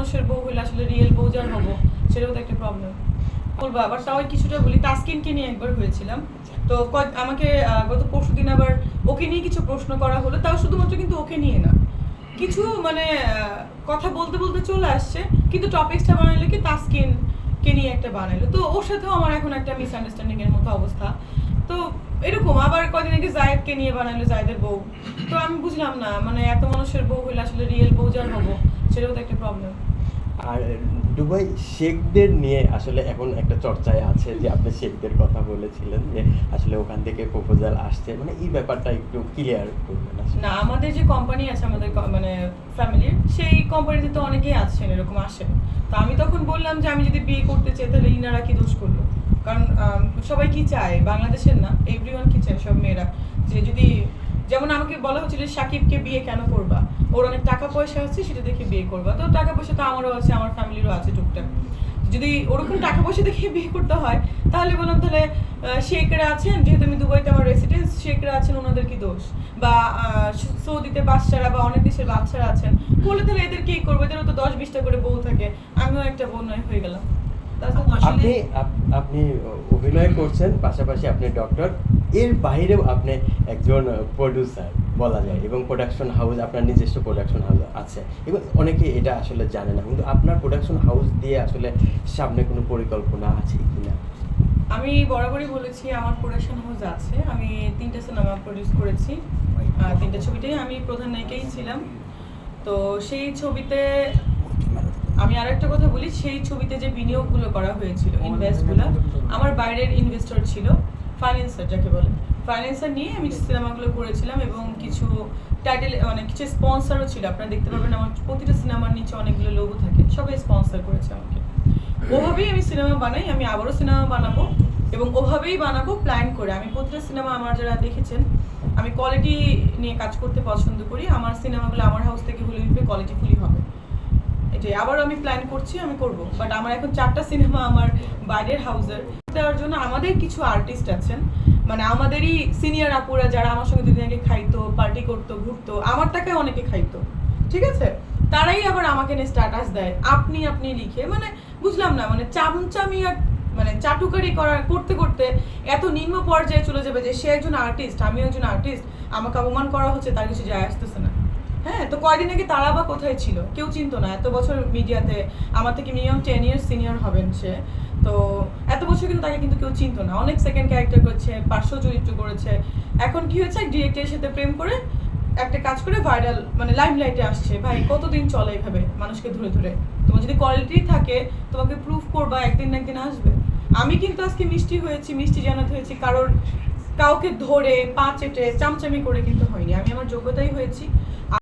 মানুষের বউ হলে আসলে রিয়েল বউ যার হব, সেটাও তো একটা প্রবলেম বলব আবার তাও কিছুটা বলি, তাস্কিনকে নিয়ে একবার হয়েছিলাম। তো আমাকে গত পরশু দিন আবার ওকে নিয়ে কিছু প্রশ্ন করা হলো, তাও শুধুমাত্র কিন্তু ওকে নিয়ে না। কিছু মানে কথা বলতে বলতে চলে আসছে, কিন্তু টপিকসটা বানাইলো কি তাস্কিন কে নিয়ে একটা বানাইলো। তো ওর সাথেও আমার এখন একটা মিসআন্ডারস্ট্যান্ডিং এর মতো অবস্থা। তো এরকম আবার কদিন আগে জায়েদকে নিয়ে বানাইলো জায়েদের বউ। তো আমি বুঝলাম না মানে এত মানুষের বউ হলে আসলে রিয়েল বউ যার হব, সেটাও তো একটা প্রবলেম আর দুবাই শেখদের নিয়ে আসলে এখন একটা চর্চায় আছে যে আপনি শেখদের কথা বলেছিলেন যে আসলে ওখান থেকে প্রপোজাল আসছে। মানে এই ব্যাপারটা একটু ক্লিয়ার করবেন না, আমাদের যে কোম্পানি আছে, আমাদের মানে ফ্যামিলির সেই কোম্পানিতে তো অনেকেই আছেন, এরকম আসেন। তো আমি তখন বললাম যে আমি যদি বিয়ে করতে চাই, তাহলে ইনারা কি দোষ করল? কারণ সবাই কি চায়? বাংলাদেশের না এভরিওয়ান কি চায়? সব মেয়েরা। যে যদি যেমন আমাকে বলা হচ্ছিল সাকিবকে বিয়ে কেন করবা? ওর অনেক টাকা পয়সা আছে, সেটা দেখে বিয়ে করবা। তো টাকা পয়সা তো আমারও আছে, আমার ফ্যামিলিরও আছে টুকটাক। যদি ওরকম টাকা পয়সা দেখে বিয়ে করতে হয়, তাহলে বললাম তাহলে শেখরা আছেন, যেহেতু আমি দুবাইতে আমার রেসিডেন্স শেখরা আছেন, ওনাদের কি দোষ? বা সৌদিতে বাচ্চারা বা অনেক দেশের বাচ্চারা আছেন বলে তাহলে এদের কি করব? এদেরও তো দশ বিশটা করে বউ থাকে, আমিও একটা বোন নয়, হয়ে গেলাম. আপনি আপনি অভিনয় করছেন পাশাপাশি আপনি ডক্টর এর বাইরেও আপনি একজন প্রডিউসার বলা যায় এবং প্রোডাকশন হাউস আপনার নিজস্ব প্রোডাকশন হাউস আছে। এবং অনেকে এটা আসলে জানে না কিন্তু আপনার প্রোডাকশন হাউস দিয়ে আসলে সামনে কোনো পরিকল্পনা আছে কিনা? আমি বরাবরই বলেছি আমার প্রোডাকশন হাউস আছে। আমি তিনটা সিনেমা প্রডিউস করেছি। তিনটা ছবিতেই আমি প্রধান নায়িকাই ছিলাম। তো সেই ছবিতে আমি আরেকটা কথা বলি সেই ছবিতে যে বিনিয়োগগুলো করা হয়েছিল ইনভেস্টগুলো আমার বাইরের ইনভেস্টর ছিল ফাইন্যান্সার যাকে বলে। ফাইন্যান্সার নিয়ে আমি সিনেমাগুলো করেছিলাম এবং কিছু টাইটেল মানে কিছু স্পন্সরও ছিল। আপনারা দেখতে পাবেন আমার প্রতিটা সিনেমার নিচে অনেকগুলো লোগো থাকে সবাই স্পন্সর করেছে আমাকে। ওভাবেই আমি সিনেমা বানাই আমি আবারও সিনেমা বানাবো এবং ওভাবেই বানাবো প্ল্যান করে। আমি প্রতিটা সিনেমা আমার যারা দেখেছেন আমি কোয়ালিটি নিয়ে কাজ করতে পছন্দ করি। আমার সিনেমাগুলো আমার হাউস থেকে হলে কোয়ালিটিফুলি হবে। এটাই। আবার আমি প্ল্যান করছি, আমি করব। বাট আমার এখন চারটা সিনেমা আমার বাইরের হাউসের দেওয়ার জন্য আমাদের কিছু আর্টিস্ট আছেন। মানে আমাদেরই সিনিয়র আপুরা যারা আমার সঙ্গে দুদিন আগে খাইতো পার্টি করতো, ঘুরতো, আমার টাকায় অনেকে খাইতো। ঠিক আছে? তারাই আবার আমাকে নিয়ে স্ট্যাটাস দেয়। আপনি আপনি লিখে মানে বুঝলাম না মানে চামচামি আর মানে চাটুকারি করা, করতে করতে এত নিম্ন পর্যায়ে চলে যাবে যে সে একজন আর্টিস্ট আমিও একজন আর্টিস্ট আমাকে অপমান করা হচ্ছে, তার কিছু যায় আসতেছে না। হ্যাঁ তো কয়দিন আগে তারা বা কোথায় ছিল? কেউ চিনতো না। এত বছর মিডিয়াতে, আমার থেকে মিনিমাম টেন ইয়ার্স সিনিয়র হবেন সে। তো এত বছর কিন্তু তাকে কিন্তু কেউ চিনতো না। অনেক সেকেন্ড ক্যারেক্টার করেছে, পার্শ্ব চরিত্র করেছে। এখন কি হয়েছে? ডিরেক্টরের সাথে প্রেম করে একটা কাজ করে ভাইরাল মানে লাইমলাইটে আসছে। ভাই, কতদিন চলে এইভাবে মানুষকে ধরে ধরে? তোমার যদি কোয়ালিটি থাকে, তোমাকে প্রুফ করবা, একদিন না একদিন আসবে। আমি কিন্তু আজকে মিষ্টি হয়েছি, মিষ্টি জানাতে হয়েছি। কারোর কাউকে ধরে, পা চেটে, চামচামি করে কিন্তু হয়নি। আমি আমার যোগ্যতাই হয়েছি।